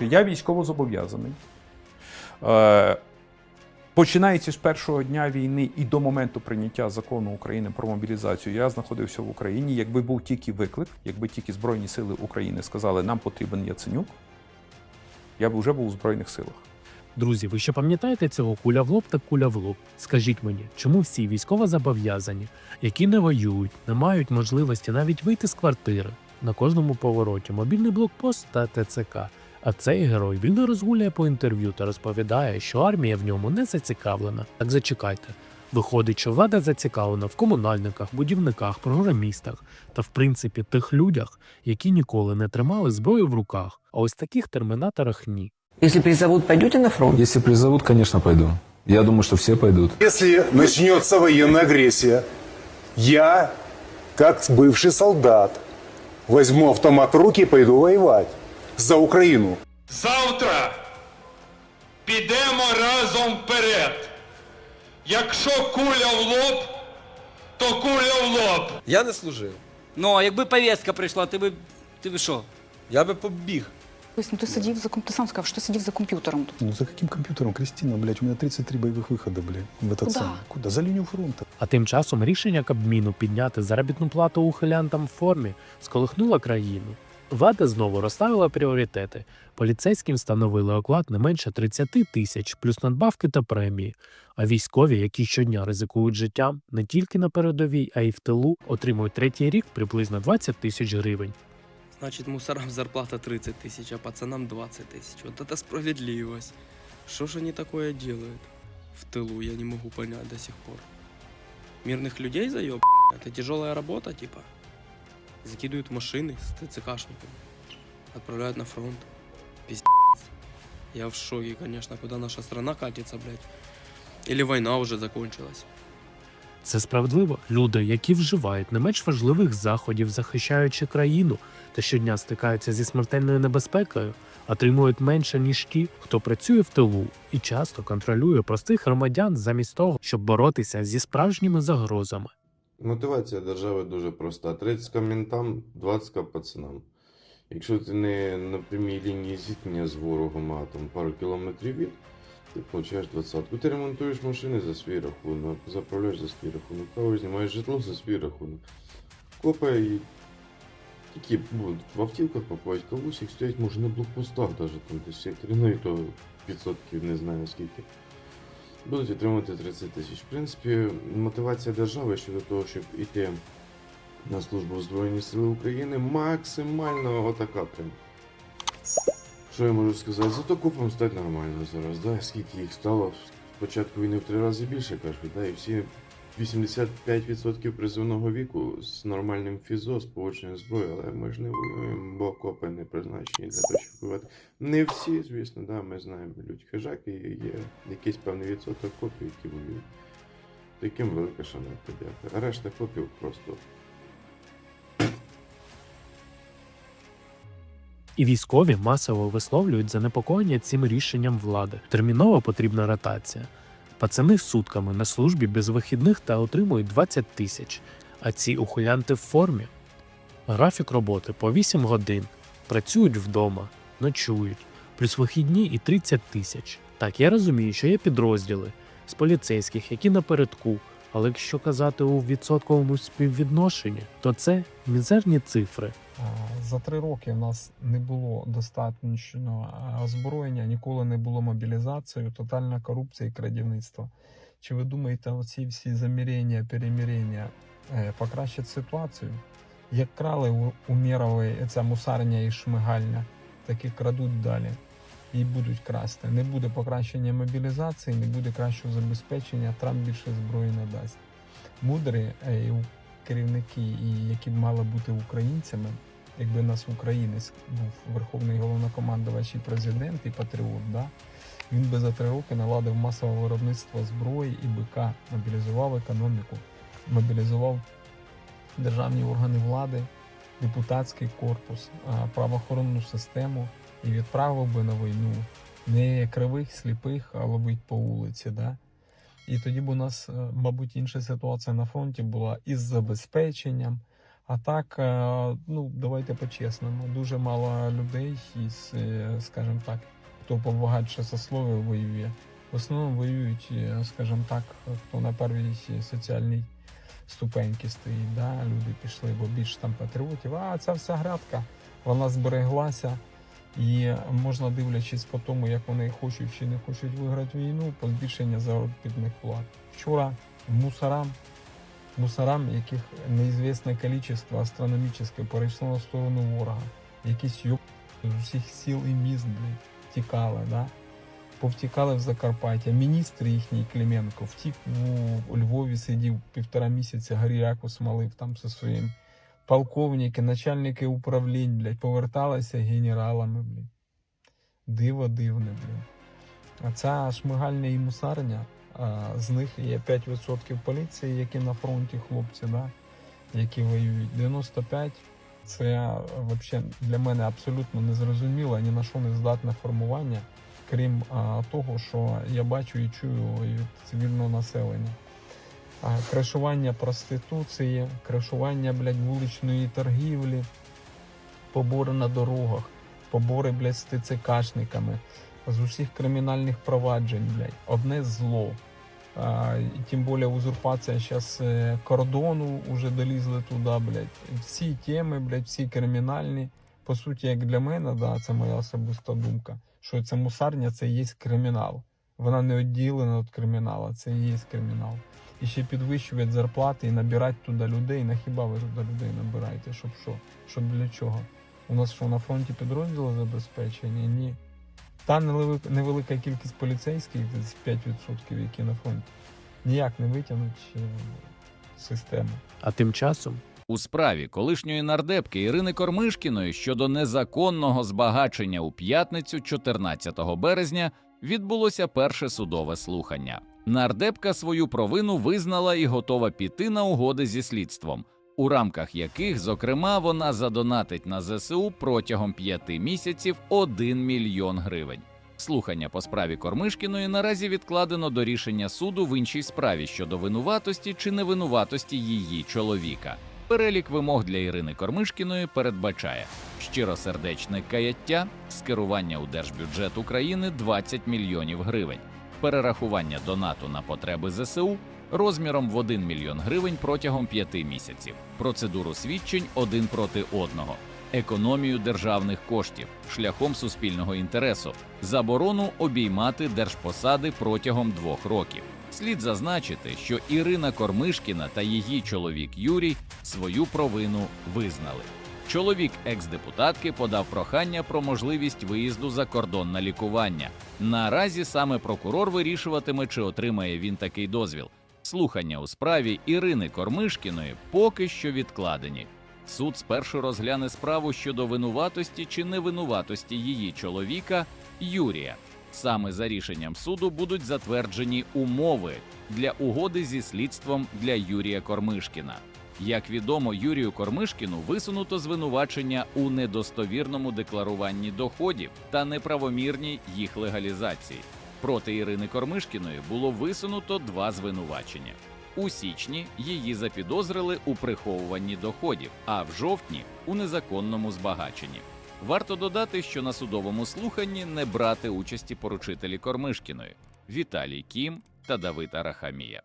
Я військово зобов'язаний. Е, Починаючи з першого дня війни і до моменту прийняття закону України про мобілізацію, я знаходився в Україні. Якби був тільки виклик, якби тільки Збройні Сили України сказали, нам потрібен Яценюк, я б вже був у Збройних силах. Друзі, ви ще пам'ятаєте цього куля в лоб та куля в лоб? Скажіть мені, чому всі військовозобов'язані, які не воюють, не мають можливості навіть вийти з квартири на кожному повороті мобільний блокпост та ТЦК. А цей герой вільно розгуляє по інтерв'ю та розповідає, що армія в ньому не зацікавлена. Так зачекайте. Виходить, що влада зацікавлена в комунальниках, будівниках, програмістах та, в принципі, тих людях, які ніколи не тримали зброю в руках. А ось таких термінаторах ні. Если призовут, пойдете на фронт? Если призовут, конечно, пойду. Я думаю, что все пойдут. Если начнется военная агрессия, я, как бывший солдат, возьму автомат в руки и пойду воевать за Украину. Завтра підемо разом вперед. Якщо куля в лоб, то куля в лоб. Я не служив. Ну, а якби повістка прийшла, ти би. Ти би що? Я би побіг. Тобто, ну, ти сидів за ком- ти сам сказав, що ти сидів за комп'ютером тут. Ну за каким компьютером, Кристина, блядь? У меня 33 боевых выхода, блядь, в этот Куда? самый. Куда? За линию фронта. А тим часом рішення Кабміну підняти заробітну плату ухилянтам в формі сколихнуло країну. Влада знову розставила пріоритети. Поліцейським встановили оклад не менше 30 тисяч, плюс надбавки та премії. А військові, які щодня ризикують життям не тільки на передовій, а й в тилу, отримують третій рік приблизно 20 тисяч гривень. Значить, мусорам зарплата 30 тысяч, а пацанам 20 тысяч. Вот это справедливость. Что ж они такое делают? В тылу я не могу понять до сих пор. Мирных людей заеб? Это тяжелая работа, типа? Закидывают машины с ТЦКшниками. Отправляют на фронт. Пиздец. Я в шоке, конечно, куда наша страна катится, блядь. Или война уже закончилась. Це справедливо. Люди, які вживають не менш важливих заходів, захищаючи країну, та щодня стикаються зі смертельною небезпекою, отримують менше ніж ті, хто працює в тилу і часто контролює простих громадян замість того, щоб боротися зі справжніми загрозами. Мотивація держави дуже проста. 30 ментам, 20 пацанам. Якщо ти не на прямій лінії зіткнення з ворогом, а там пару кілометрів від, ти получаєш двадцятку. Ти ремонтуєш машини за свій рахунок, заправляєш за свій рахунок, кого знімаєш житло за свій рахунок. Копає і тільки будуть в автівках попасть, когось їх стоять може на блокпостах, навіть там десь секторі, ну і то відсотків не знаю скільки. Будуть отримувати 30 тисяч. В принципі, мотивація держави щодо того, щоб іти на службу в Збройні Сили України, максимально отака прям. Що я можу сказати? Зато купом стать нормально зараз, да? Скільки їх стало? Спочатку війни в три рази більше, кажуть, да? І всі 85% призовного віку з нормальним фізо, з повочною зброєю, але ми ж не воюємо, копи не призначені для того, щоб воювати. Не всі, звісно, да, ми знаємо, людь хижаки, і є якийсь певний відсоток копів, які воюють. Таким велика шана подяка. А решта копів просто І військові масово висловлюють занепокоєння цим рішенням влади. Терміново потрібна ротація. Пацани сутками на службі без вихідних та отримують 20 тисяч, а ці ухилянти в формі. Графік роботи по 8 годин, працюють вдома, ночують, плюс вихідні і 30 тисяч. Так, я розумію, що є підрозділи з поліцейських, які напередку, але якщо казати у відсотковому співвідношенні, то це мізерні цифри. За три роки в нас не було достатньо озброєння, ніколи не було мобілізації, тотальна корупція і крадівництво. Чи ви думаєте, оці всі замірення, перемірення е, покращать ситуацію? Як крали у, Мєрової ця мусарня і шмигальня, так і крадуть далі. І будуть красти. Не буде покращення мобілізації, не буде кращого забезпечення, Трамп більше зброї не дасть. Мудрі е, керівники, які б мали бути українцями, якби нас українець був верховний головнокомандувач і президент, і патріот, да? він би за три роки наладив масове виробництво зброї і БК, мобілізував економіку, мобілізував державні органи влади, депутатський корпус, правоохоронну систему і відправив би на війну не кривих, сліпих, а ловить по вулиці. Да? І тоді б у нас, е, мабуть, інша ситуація на фронті була із забезпеченням, А так, е, ну давайте по-чесному, дуже мало людей із, е, скажімо так, хто побагатше сословие воює. В основному воюють, скажімо так, хто на первій соціальній ступеньки стоїть. Да? Люди пішли, бо більше там патріотів. А ця вся грядка, вона збереглася. І можна дивлячись по тому, як вони хочуть чи не хочуть виграти війну, збільшення заробітних плат. Вчора мусорам, мусорам, яких неізвісне кількість астрономічне перейшло на сторону ворога. Якісь йоб з усіх сіл і міст, блядь, тікали, да? повтікали в Закарпаття. Міністр їхній Клименко втік у Львові, сидів півтора місяця, гаряку смалив там зі своїм. Полковники, начальники управлінь, блядь, поверталися генералами, блядь. Диво дивне, блядь. А ця шмигальня і мусарня, а, з них є 5% поліції, які на фронті хлопці, да, які воюють. 95 це взагалі для мене абсолютно незрозуміло, ні на що не здатне формування, крім а, того, що я бачу і чую від цивільного населення. Кришування проституції, кришування блядь, вуличної торгівлі, побори на дорогах, побори блядь, з ТЦКшниками, з усіх кримінальних проваджень, блядь, одне зло. А, тим більше узурпація зараз кордону вже долізли туди, блядь. Всі теми, блядь, всі кримінальні. По суті, як для мене, да, це моя особиста думка, що це мусарня це є кримінал. Вона не відділена від криміналу, це є кримінал. І ще підвищувати зарплати і набирати туди людей. На хіба ви туди людей набираєте? Щоб що? Щоб для чого? У нас що на фронті підрозділи забезпечені? Ні. Та невелика, кількість поліцейських, десь 5%, які на фронті, ніяк не витягнуть е, систему. А тим часом У справі колишньої нардепки Ірини Кормишкіної щодо незаконного збагачення у п'ятницю, 14 березня, відбулося перше судове слухання. Нардепка свою провину визнала і готова піти на угоди зі слідством, у рамках яких, зокрема, вона задонатить на ЗСУ протягом п'яти місяців 1 мільйон гривень. Слухання по справі Кормишкіної наразі відкладено до рішення суду в іншій справі щодо винуватості чи невинуватості її чоловіка. Перелік вимог для Ірини Кормишкіної передбачає щиросердечне каяття, скерування у держбюджет України 20 мільйонів гривень, перерахування донату на потреби ЗСУ розміром в 1 мільйон гривень протягом 5 місяців, процедуру свідчень один проти одного, економію державних коштів шляхом суспільного інтересу, заборону обіймати держпосади протягом двох років. Слід зазначити, що Ірина Кормишкіна та її чоловік Юрій свою провину визнали. Чоловік екс-депутатки подав прохання про можливість виїзду за кордон на лікування. Наразі саме прокурор вирішуватиме, чи отримає він такий дозвіл. Слухання у справі Ірини Кормишкіної поки що відкладені. Суд спершу розгляне справу щодо винуватості чи невинуватості її чоловіка Юрія. Саме за рішенням суду будуть затверджені умови для угоди зі слідством для Юрія Кормишкіна. Як відомо, Юрію Кормишкіну висунуто звинувачення у недостовірному декларуванні доходів та неправомірній їх легалізації. Проти Ірини Кормишкіної було висунуто два звинувачення. У січні її запідозрили у приховуванні доходів, а в жовтні у незаконному збагаченні. Варто додати, що на судовому слуханні не брати участі поручителі Кормишкіної Віталій Кім та Давид Арахамія.